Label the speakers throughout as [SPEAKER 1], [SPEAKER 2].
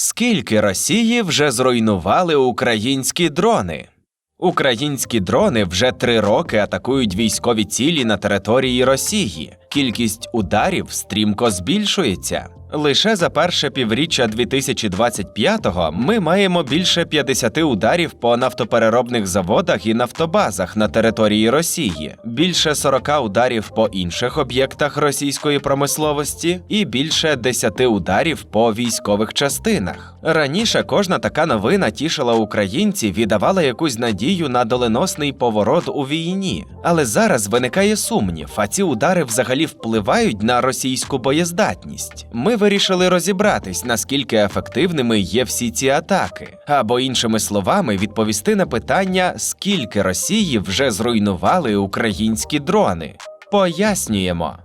[SPEAKER 1] Скільки Росії вже зруйнували українські дрони? Українські дрони вже три роки атакують військові цілі на території Росії. Кількість ударів стрімко збільшується. Лише за перше півріччя 2025-го ми маємо більше 50 ударів по нафтопереробних заводах і нафтобазах на території Росії, більше 40 ударів по інших об'єктах російської промисловості і більше 10 ударів по військових частинах. Раніше кожна така новина тішила українців і давала якусь надію на доленосний поворот у війні. Але зараз виникає сумнів, а ці удари взагалі впливають на російську боєздатність. Ми вирішили розібратись, наскільки ефективними є всі ці атаки, або іншими словами, відповісти на питання, скільки Росії вже зруйнували українські дрони. Пояснюємо,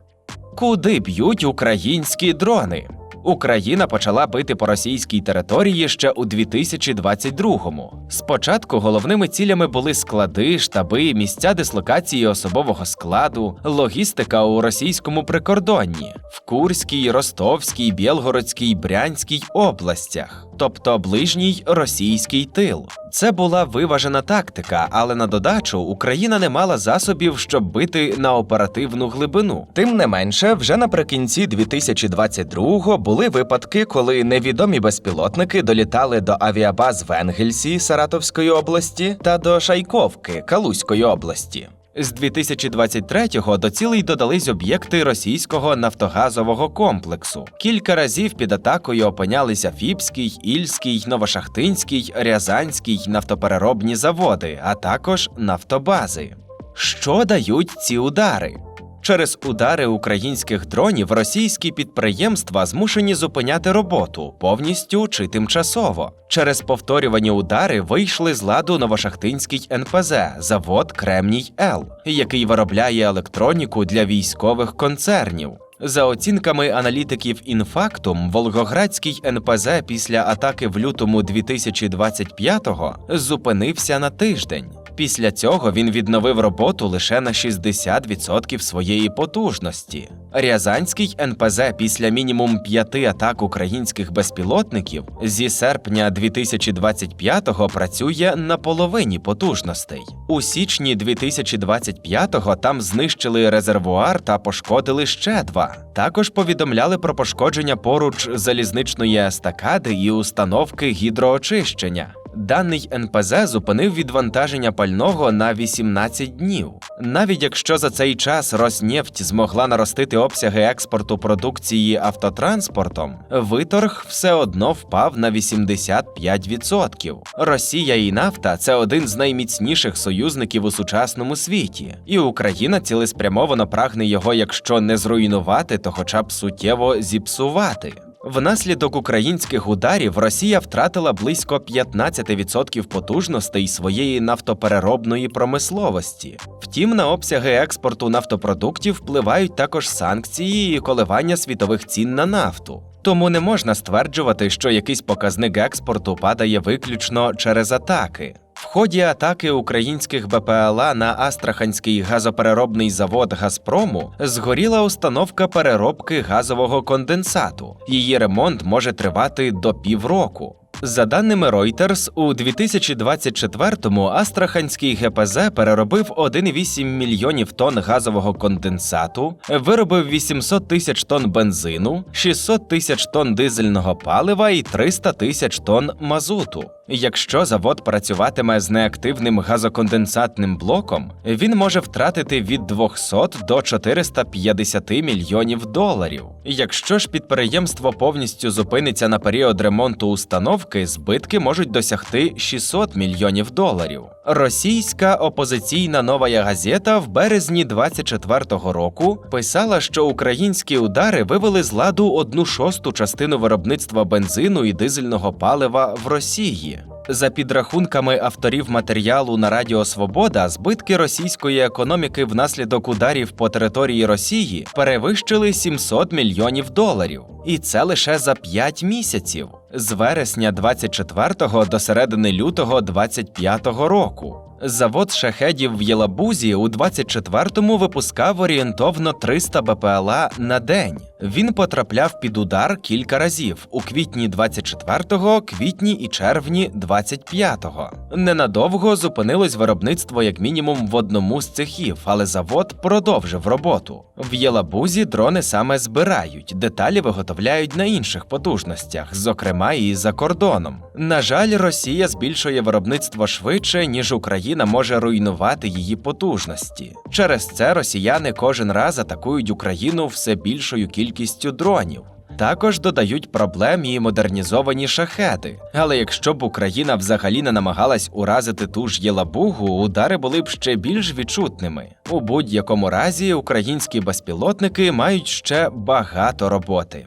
[SPEAKER 1] куди б'ють українські дрони. Україна почала бити по російській території ще у 2022-му. Спочатку головними цілями були склади, штаби, місця дислокації особового складу, логістика у російському прикордонні в Курській, Ростовській, Білгородській, Брянській областях, тобто ближній російський тил. Це була виважена тактика, але на додачу Україна не мала засобів, щоб бити на оперативну глибину. Тим не менше, вже наприкінці 2022-го були випадки, коли невідомі безпілотники долітали до авіабаз в Енгельсі Саратовської області та до Шайковки Калузької області. З 2023-го до цілей додались об'єкти російського нафтогазового комплексу. Кілька разів під атакою опинялися Фіпський, Ільський, Новошахтинський, Рязанський нафтопереробні заводи, а також нафтобази. Що дають ці удари? Через удари українських дронів російські підприємства змушені зупиняти роботу повністю чи тимчасово. Через повторювані удари вийшли з ладу Новошахтинський НПЗ, завод Кремній Л, який виробляє електроніку для військових концернів. За оцінками аналітиків Інфактум, Волгоградський НПЗ після атаки в лютому 2025-го зупинився на тиждень. Після цього він відновив роботу лише на 60% своєї потужності. Рязанський НПЗ після мінімум п'яти атак українських безпілотників зі серпня 2025-го працює на половині потужностей. У січні 2025-го там знищили резервуар та пошкодили ще два. Також повідомляли про пошкодження поруч залізничної естакади і установки гідроочищення. Даний НПЗ зупинив відвантаження пального на 18 днів. Навіть якщо за цей час Роснефть змогла наростити обсяги експорту продукції автотранспортом, виторг все одно впав на 85%. Росія і нафта це один з найміцніших союзників у сучасному світі, і Україна цілеспрямовано прагне його, якщо не зруйнувати, то хоча б суттєво зіпсувати. Внаслідок українських ударів Росія втратила близько 15% потужностей своєї нафтопереробної промисловості. Втім, на обсяги експорту нафтопродуктів впливають також санкції і коливання світових цін на нафту. Тому не можна стверджувати, що якийсь показник експорту падає виключно через атаки. В ході атаки українських БПЛА на Астраханський газопереробний завод Газпрому згоріла установка переробки газового конденсату. Її ремонт може тривати до півроку. За даними Reuters, у 2024-му Астраханський ГПЗ переробив 1,8 мільйонів тонн газового конденсату, виробив 800 тисяч тонн бензину, 600 тисяч тонн дизельного палива і 300 тисяч тонн мазуту. Якщо завод працюватиме з неактивним газоконденсатним блоком, він може втратити від 200 до 450 мільйонів доларів. Якщо ж підприємство повністю зупиниться на період ремонту установки, збитки можуть досягти 600 мільйонів доларів. Російська опозиційна нова газета в березні 24-го року писала, що українські удари вивели з ладу одну шосту частину виробництва бензину і дизельного палива в Росії. За підрахунками авторів матеріалу на Радіо Свобода, збитки російської економіки внаслідок ударів по території Росії перевищили 700 мільйонів доларів, і це лише за 5 місяців. З вересня 24 до середини лютого 25-го року. Завод шахедів в Єлабузі у 24-му випускав орієнтовно 300 БПЛА на день. Він потрапляв під удар кілька разів у квітні 24-го, квітні і червні 25-го. Ненадовго зупинилось виробництво як мінімум в одному з цехів, але завод продовжив роботу. В Єлабузі дрони саме збирають, деталі виготовляють на інших потужностях, зокрема і за кордоном. На жаль, Росія збільшує виробництво швидше, ніж Україна може руйнувати її потужності. Через це росіяни кожен раз атакують Україну все більшою кількістю дронів. Також додають проблем і модернізовані шахеди. Але якщо б Україна взагалі не намагалась уразити ту ж Єлабугу, удари були б ще більш відчутними. У будь-якому разі українські безпілотники мають ще багато роботи.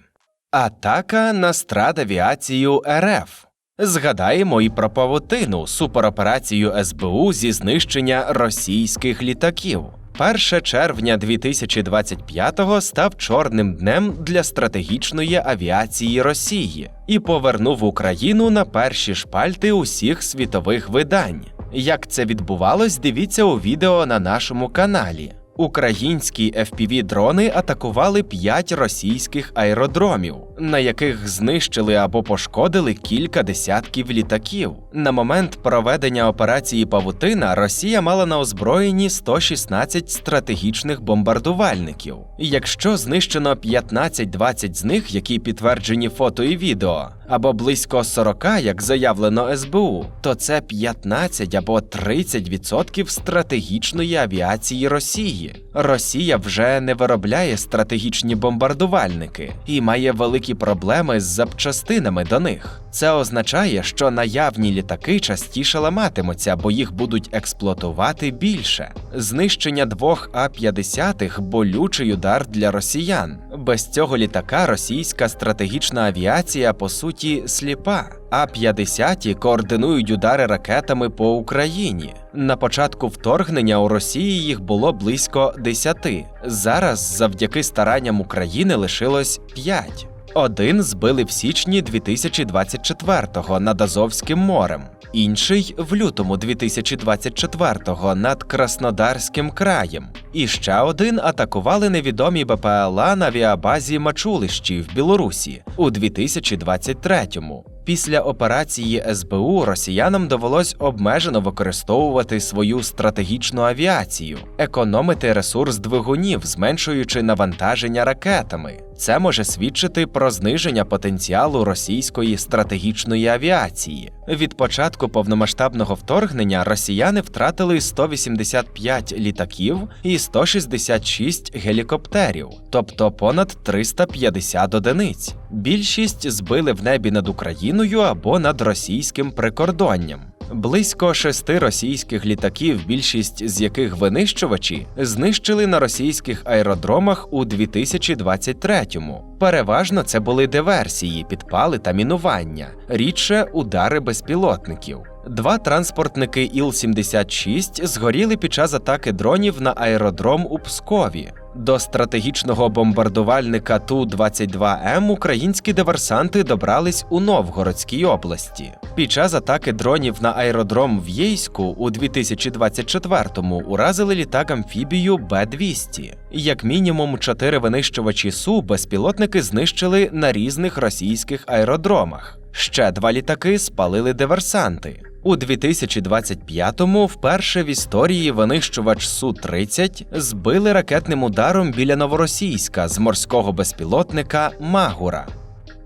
[SPEAKER 1] Атака на страдавіацію РФ. Згадаємо і про павутину супероперацію СБУ зі знищення російських літаків. 1 червня 2025-го став чорним днем для стратегічної авіації Росії і повернув Україну на перші шпальти усіх світових видань. Як це відбувалось, дивіться у відео на нашому каналі. Українські FPV-дрони атакували п'ять російських аеродромів, на яких знищили або пошкодили кілька десятків літаків. На момент проведення операції Павутина Росія мала на озброєнні 116 стратегічних бомбардувальників. Якщо знищено 15-20 з них, які підтверджені фото і відео, або близько 40, як заявлено СБУ, то це 15 або 30% стратегічної авіації Росії. Росія вже не виробляє стратегічні бомбардувальники і має великі проблеми з запчастинами до них. Це означає, що наявні літаки частіше ламатимуться, бо їх будуть експлуатувати більше. Знищення двох А-50 – болючий удар для росіян. Без цього літака російська стратегічна авіація по суті сліпа. А-50 координують удари ракетами по Україні. На початку вторгнення у Росії їх було близько 10. Зараз, завдяки старанням України, лишилось 5. Один збили в січні 2024-го над Азовським морем, інший в лютому 2024-го над Краснодарським краєм. І ще один атакували невідомі БПЛА на авіабазі Мачулищі в Білорусі у 2023-му. Після операції СБУ росіянам довелось обмежено використовувати свою стратегічну авіацію, економити ресурс двигунів, зменшуючи навантаження ракетами. Це може свідчити про зниження потенціалу російської стратегічної авіації. Від початку повномасштабного вторгнення росіяни втратили 185 літаків і 166 гелікоптерів, тобто понад 350 одиниць. Більшість збили в небі над Україною або над російським прикордонням. Близько шести російських літаків, більшість з яких винищувачі, знищили на російських аеродромах у 2023-му. Переважно це були диверсії, підпали та мінування, рідше удари безпілотників. Два транспортники Іл-76 згоріли під час атаки дронів на аеродром у Пскові. До стратегічного бомбардувальника Ту-22М українські диверсанти добрались у Новгородській області. Під час атаки дронів на аеродром в Єйську у 2024-му уразили літак амфібію Б-200. Як мінімум, чотири винищувачі Су безпілотники знищили на різних російських аеродромах. Ще два літаки спалили диверсанти. У 2025-му вперше в історії винищувач Су-30 збили ракетним ударом біля Новоросійська з морського безпілотника Магура.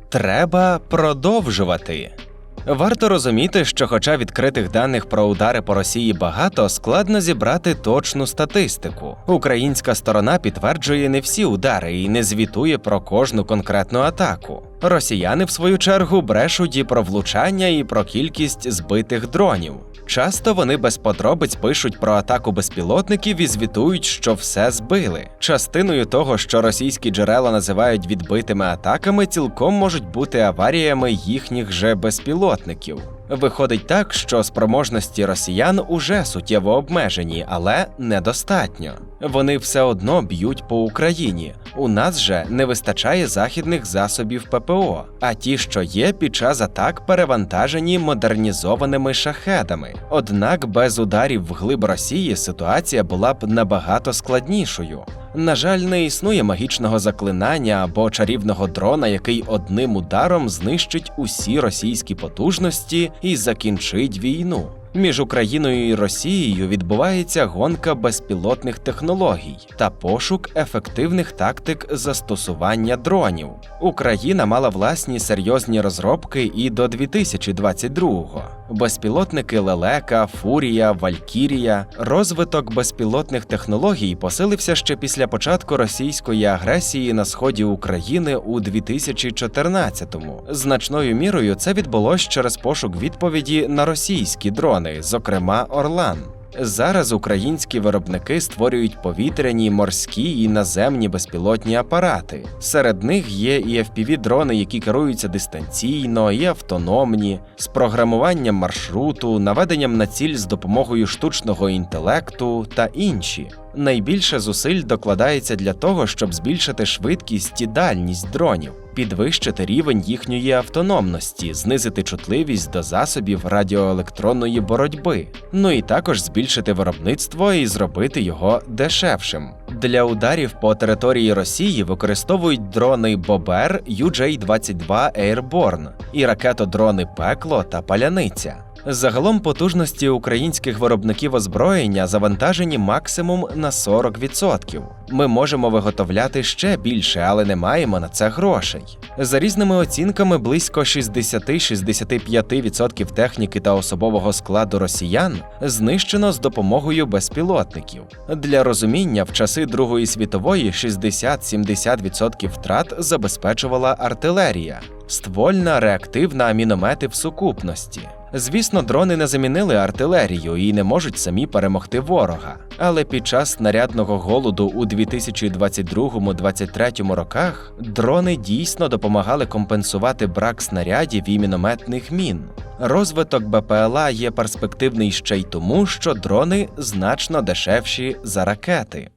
[SPEAKER 1] Треба продовжувати. Варто розуміти, що, хоча відкритих даних про удари по Росії багато, складно зібрати точну статистику. Українська сторона підтверджує не всі удари і не звітує про кожну конкретну атаку. Росіяни, в свою чергу, брешуть і про влучання, і про кількість збитих дронів. Часто вони без подробиць пишуть про атаку безпілотників і звітують, що все збили. Частиною того, що російські джерела називають відбитими атаками, цілком можуть бути аваріями їхніх же безпілотників. Виходить так, що спроможності росіян уже суттєво обмежені, але недостатньо. Вони все одно б'ють по Україні. У нас же не вистачає західних засобів ППО, а ті, що є, під час атак перевантажені модернізованими шахедами. Однак без ударів вглиб Росії ситуація була б набагато складнішою. На жаль, не існує магічного заклинання або чарівного дрона, який одним ударом знищить усі російські потужності і закінчить війну. Між Україною і Росією відбувається гонка безпілотних технологій та пошук ефективних тактик застосування дронів. Україна мала власні серйозні розробки і до 2022-го. Безпілотники Лелека, Фурія, Валькірія. Розвиток безпілотних технологій посилився ще після початку російської агресії на сході України у 2014-му. Значною мірою це відбулось через пошук відповіді на російські дрони, зокрема Орлан. Зараз українські виробники створюють повітряні, морські і наземні безпілотні апарати. Серед них є і FPV-дрони, які керуються дистанційно, і автономні, з програмуванням маршруту, наведенням на ціль з допомогою штучного інтелекту та інші. Найбільше зусиль докладається для того, щоб збільшити швидкість і дальність дронів, підвищити рівень їхньої автономності, знизити чутливість до засобів радіоелектронної боротьби, ну і також збільшити виробництво і зробити його дешевшим. Для ударів по території Росії використовують дрони Бобер UJ-22 Airborne і ракетодрони Пекло та Паляниця. Загалом потужності українських виробників озброєння завантажені максимум на 40%. Ми можемо виготовляти ще більше, але не маємо на це грошей. За різними оцінками, близько 60-65% техніки та особового складу росіян знищено з допомогою безпілотників. Для розуміння, в часи Другої світової 60-70% втрат забезпечувала артилерія, ствольна, реактивна міномети в сукупності. Звісно, дрони не замінили артилерію і не можуть самі перемогти ворога. Але під час снарядного голоду у 2022-2023 роках дрони дійсно допомагали компенсувати брак снарядів і мінометних мін. Розвиток БПЛА є перспективний ще й тому, що дрони значно дешевші за ракети.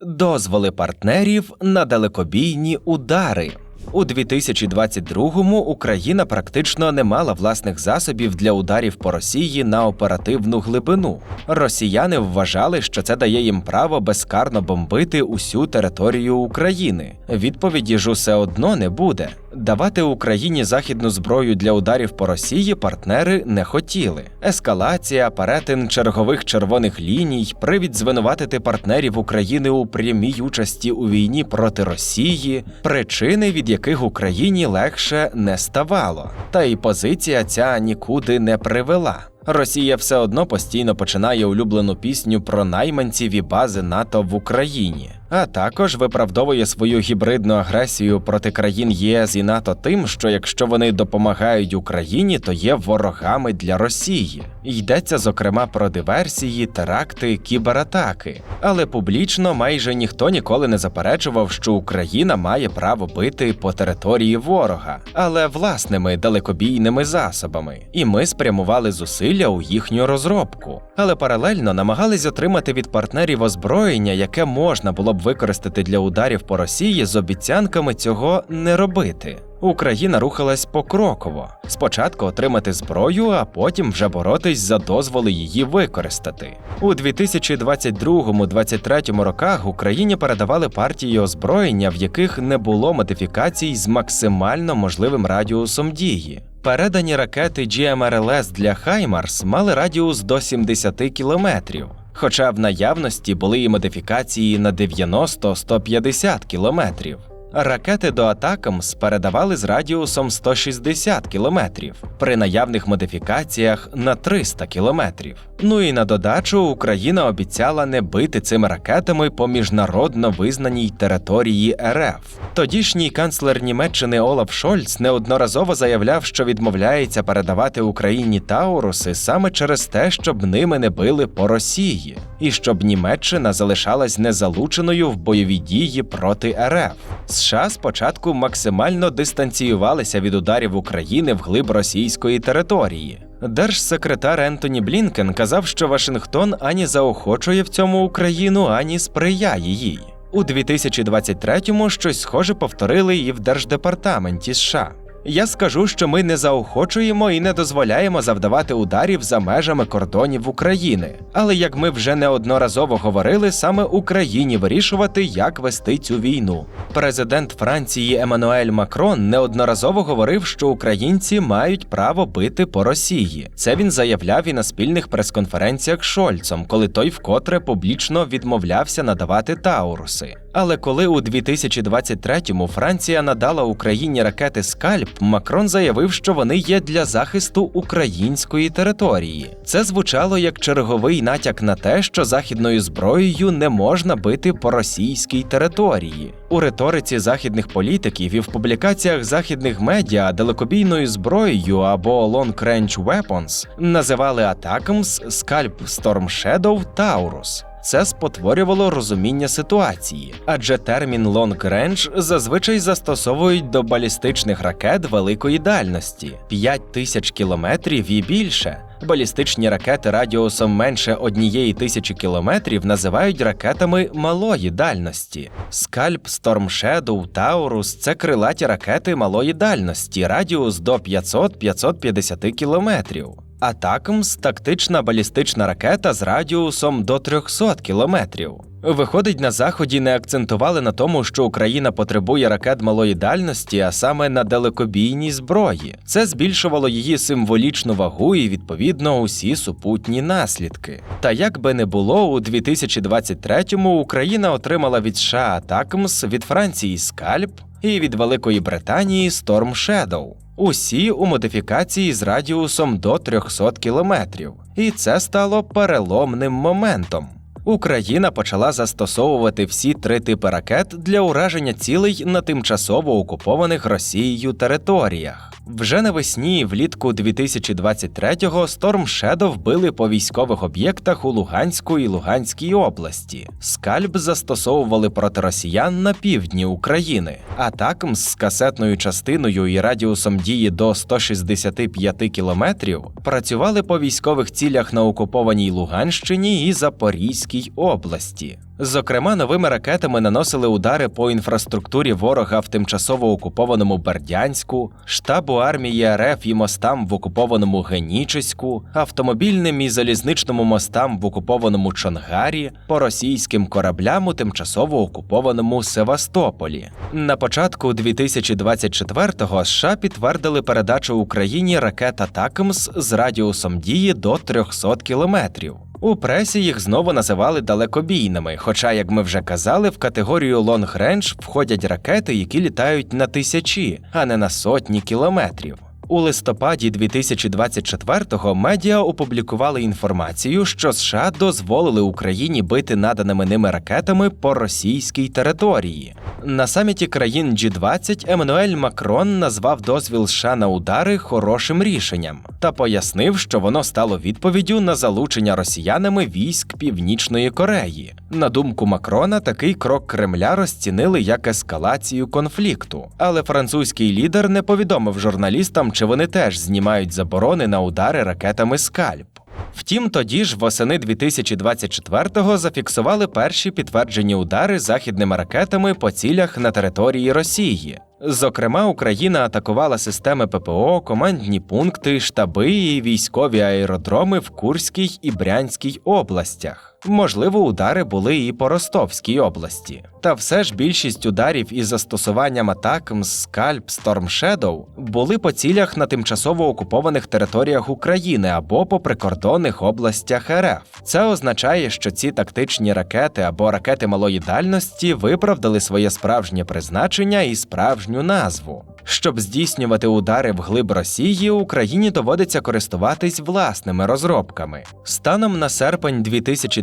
[SPEAKER 1] Дозволи партнерів на далекобійні удари. У 2022-му Україна практично не мала власних засобів для ударів по Росії на оперативну глибину. Росіяни вважали, що це дає їм право безкарно бомбити усю територію України. Відповіді ж усе одно не буде. Давати Україні західну зброю для ударів по Росії партнери не хотіли. Ескалація, перетин чергових червоних ліній, привід звинуватити партнерів України у прямій участі у війні проти Росії, причини, від яких Україні легше не ставало. Та й позиція ця нікуди не привела. Росія все одно постійно починає улюблену пісню про найманців і бази НАТО в Україні, а також виправдовує свою гібридну агресію проти країн ЄС і НАТО тим, що якщо вони допомагають Україні, то є ворогами для Росії. Йдеться зокрема про диверсії, теракти, кібератаки. Але публічно майже ніхто ніколи не заперечував, що Україна має право бити по території ворога, але власними далекобійними засобами. І ми спрямували зусилля у їхню розробку, але паралельно намагались отримати від партнерів озброєння, яке можна було б використати для ударів по Росії з обіцянками цього не робити. Україна рухалась покроково: спочатку отримати зброю, а потім вже боротись за дозволи її використати. У 2022-2023 роках Україні передавали партії озброєння, в яких не було модифікацій з максимально можливим радіусом дії. Передані ракети GMRLS для Хаймарс мали радіус до 70 кілометрів. Хоча в наявності були і модифікації на 90-150 кілометрів. Ракети до Атакамс передавали з радіусом 160 кілометрів, при наявних модифікаціях на 300 кілометрів. Ну і на додачу Україна обіцяла не бити цими ракетами по міжнародно визнаній території РФ. Тодішній канцлер Німеччини Олаф Шольц неодноразово заявляв, що відмовляється передавати Україні Тауруси саме через те, щоб ними не били по Росії, і щоб Німеччина залишалась незалученою в бойові дії проти РФ. США спочатку максимально дистанціювалися від ударів України вглиб російської території, Держсекретар Ентоні Блінкен казав, що Вашингтон ані заохочує в цьому Україну, ані сприяє їй. У 2023-му щось схоже повторили і в Держдепартаменті США. Я скажу, що ми не заохочуємо і не дозволяємо завдавати ударів за межами кордонів України. Але як ми вже неодноразово говорили, саме Україні вирішувати, як вести цю війну. Президент Франції Еммануель Макрон неодноразово говорив, що українці мають право бити по Росії. Це він заявляв і на спільних прес-конференціях Шольцом, коли той вкотре публічно відмовлявся надавати Тауруси. Але коли у 2023-му Франція надала Україні ракети Скальп, Макрон заявив, що вони є для захисту української території. Це звучало як черговий натяк на те, що західною зброєю не можна бити по російській території. У риториці західних політиків і в публікаціях західних медіа далекобійною зброєю або Long Range Weapons називали Атакамс, Скальп Storm Shadow, Taurus. Це спотворювало розуміння ситуації, адже термін Long Range зазвичай застосовують до балістичних ракет великої дальності 5 тисяч кілометрів і більше. Балістичні ракети радіусом менше однієї тисячі кілометрів називають ракетами малої дальності. Скальп, Storm Shadow, Taurus – це крилаті ракети малої дальності, радіус до 500-550 кілометрів. Атакмс – тактична балістична ракета з радіусом до 300 кілометрів. Виходить, на заході не акцентували на тому, що Україна потребує ракет малої дальності, а саме на далекобійній зброї. Це збільшувало її символічну вагу і відповідно усі супутні наслідки. Та як би не було, у 2023-му Україна отримала від США Атакмс, від Франції Скальп і від Великої Британії Storm Shadow. Усі у модифікації з радіусом до 300 кілометрів, і це стало переломним моментом. Україна почала застосовувати всі три типи ракет для ураження цілей на тимчасово окупованих Росією територіях. Вже навесні, влітку 2023-го Storm Shadow били по військових об'єктах у Луганську і Луганській області. Скальп застосовували проти росіян на півдні України. Атакмс з касетною частиною і радіусом дії до 165 кілометрів працювали по військових цілях на окупованій Луганщині і Запорізькій області. Зокрема, новими ракетами наносили удари по інфраструктурі ворога в тимчасово окупованому Бердянську, штабу армії РФ і мостам в окупованому Генічеську, автомобільним і залізничному мостам в окупованому Чонгарі, по російським кораблям у тимчасово окупованому Севастополі. На початку 2024-го США підтвердили передачу Україні ракет Атакмс з радіусом дії до 300 кілометрів. У пресі їх знову називали далекобійними, хоча, як ми вже казали, в категорію Range входять ракети, які літають на тисячі, а не на сотні кілометрів. У листопаді 2024-го медіа опублікували інформацію, що США дозволили Україні бити наданими ними ракетами по російській території. На саміті країн G20 Еммануель Макрон назвав дозвіл США на удари хорошим рішенням та пояснив, що воно стало відповіддю на залучення росіянами військ Північної Кореї. На думку Макрона, такий крок Кремля розцінили як ескалацію конфлікту, але французький лідер не повідомив журналістам, чи вони теж знімають заборони на удари ракетами скальп. Втім, тоді ж восени 2024-го зафіксували перші підтверджені удари західними ракетами по цілях на території Росії. Зокрема, Україна атакувала системи ППО, командні пункти, штаби і військові аеродроми в Курській і Брянській областях. Можливо, удари були і по Ростовській області. Та все ж більшість ударів із застосуванням атак Скальп Storm Shadow були по цілях на тимчасово окупованих територіях України або по прикордонних областях РФ. Це означає, що ці тактичні ракети або ракети малої дальності виправдали своє справжнє призначення і справжню назву. Щоб здійснювати удари в глиб Росії, Україні доводиться користуватись власними розробками. Станом на серпень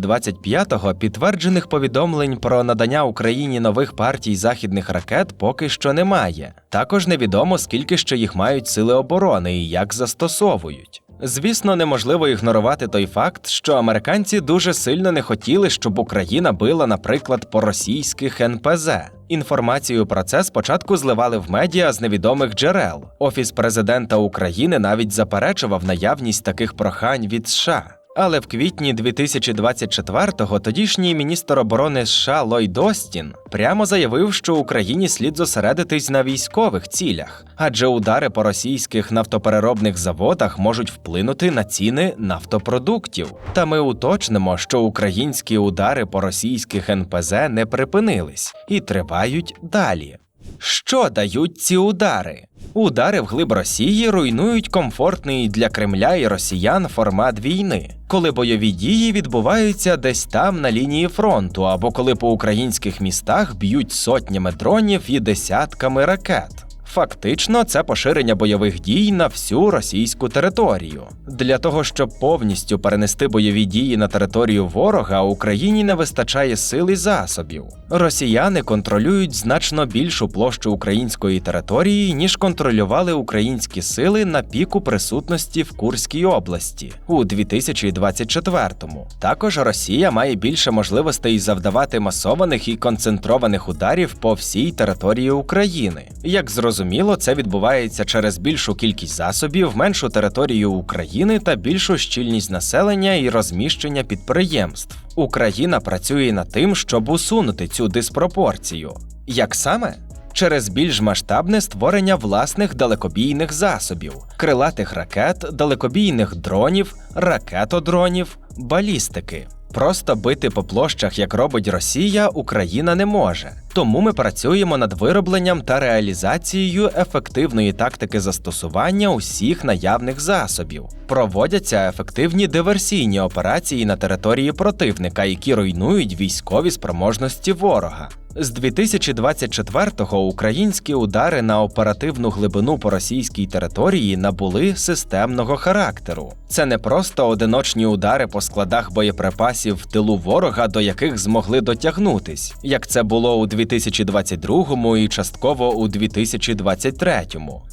[SPEAKER 1] 2025-го підтверджених повідомлень про надання Україні нових партій західних ракет поки що немає. Також невідомо скільки ще їх мають сили оборони і як застосовують. Звісно, неможливо ігнорувати той факт, що американці дуже сильно не хотіли, щоб Україна била, наприклад, по російських НПЗ. Інформацію про це спочатку зливали в медіа з невідомих джерел. Офіс президента України навіть заперечував наявність таких прохань від США. Але в квітні 2024-го тодішній міністр оборони США Ллойд Остін прямо заявив, що Україні слід зосередитись на військових цілях, адже удари по російських нафтопереробних заводах можуть вплинути на ціни нафтопродуктів. Та ми уточнимо, що українські удари по російських НПЗ не припинились і тривають далі. Що дають ці удари? Удари в глиб Росії руйнують комфортний для Кремля і росіян формат війни, коли бойові дії відбуваються десь там на лінії фронту, або коли по українських містах б'ють сотнями дронів і десятками ракет. Фактично, це поширення бойових дій на всю російську територію. Для того, щоб повністю перенести бойові дії на територію ворога, Україні не вистачає сил і засобів. Росіяни контролюють значно більшу площу української території, ніж контролювали українські сили на піку присутності в Курській області у 2024-му. Також Росія має більше можливостей завдавати масованих і концентрованих ударів по всій території України. Як зрозуміло, це відбувається через більшу кількість засобів, меншу територію України та більшу щільність населення і розміщення підприємств. Україна працює над тим, щоб усунути цю диспропорцію. Як саме? Через більш масштабне створення власних далекобійних засобів, крилатих ракет, далекобійних дронів, ракетодронів, балістики. Просто бити по площах, як робить Росія, Україна не може. Тому ми працюємо над виробленням та реалізацією ефективної тактики застосування усіх наявних засобів. Проводяться ефективні диверсійні операції на території противника, які руйнують військові спроможності ворога. З 2024-го українські удари на оперативну глибину по російській території набули системного характеру. Це не просто одиночні удари по складах боєприпасів в тилу ворога, до яких змогли дотягнутись, як це було у 2022 і частково у 2023.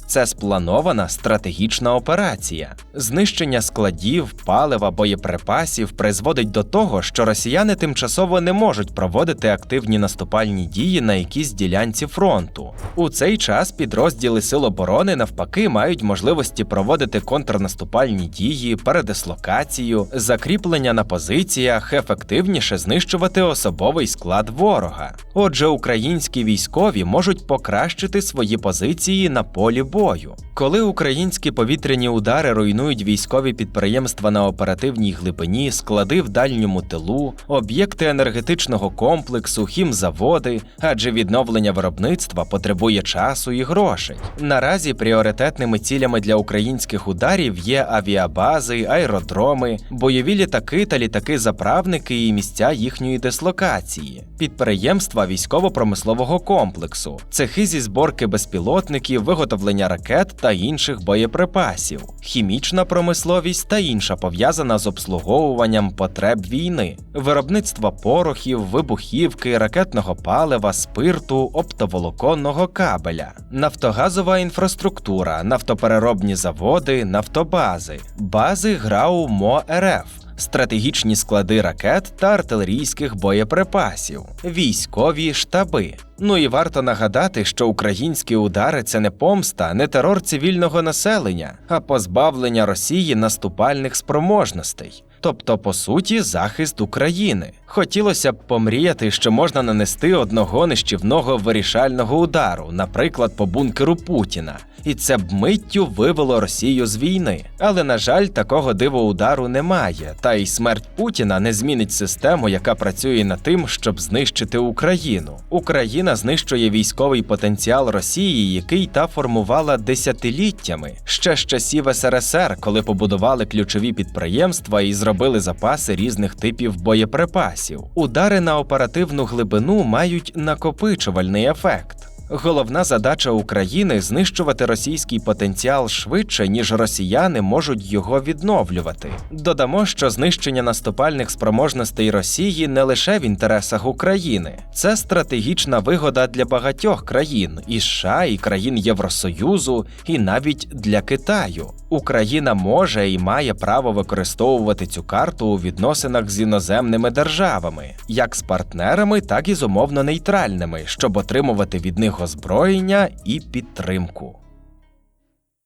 [SPEAKER 1] Це спланована стратегічна операція. Знищення складів, палива, боєприпасів призводить до того, що росіяни тимчасово не можуть проводити активні наступальні дії на якійсь ділянці фронту. У цей час підрозділи Сил оборони навпаки мають можливості проводити контрнаступальні дії, передислокацію, закріплення на позиціях, ефективніше знищувати особовий склад ворога. Отже, українські військові можуть покращити свої позиції на полі бою. Коли українські повітряні удари руйнують військові підприємства на оперативній глибині, склади в дальньому тилу, об'єкти енергетичного комплексу, хімзаводи, адже відновлення виробництва потребує часу і грошей. Наразі пріоритетними цілями для українських ударів є авіабази, аеродроми, бойові літаки та літаки-заправники і місця їхньої дислокації, підприємства військово-промислового комплексу, цехи зі зборки безпілотників, виготовлення ракет та інших боєприпасів, хімічна промисловість та інша пов'язана з обслуговуванням потреб війни, виробництво порохів, вибухівки, ракетного палива, спирту, оптоволоконного кабеля, нафтогазова інфраструктура, нафтопереробні заводи, нафтобази, бази ГРАУ МО РФ. Стратегічні склади ракет та артилерійських боєприпасів, військові штаби. Ну і варто нагадати, що українські удари це не помста, не терор цивільного населення, а позбавлення Росії наступальних спроможностей. Тобто, по суті, захист України. Хотілося б помріяти, що можна нанести одного нищівного вирішального удару, наприклад, по бункеру Путіна, і це б миттю вивело Росію з війни. Але на жаль, такого дивоудару немає. Та й смерть Путіна не змінить систему, яка працює над тим, щоб знищити Україну. Україна знищує військовий потенціал Росії, який та формувала десятиліттями ще з часів СРСР, коли побудували ключові підприємства і зробили запаси різних типів боєприпасів. Удари на оперативну глибину мають накопичувальний ефект. Головна задача України знищувати російський потенціал швидше, ніж росіяни можуть його відновлювати. Додамо, що знищення наступальних спроможностей Росії не лише в інтересах України, це стратегічна вигода для багатьох країн і США, і країн Євросоюзу, і навіть для Китаю. Україна може і має право використовувати цю карту у відносинах з іноземними державами, як з партнерами, так і з умовно нейтральними, щоб отримувати від них озброєння і підтримку.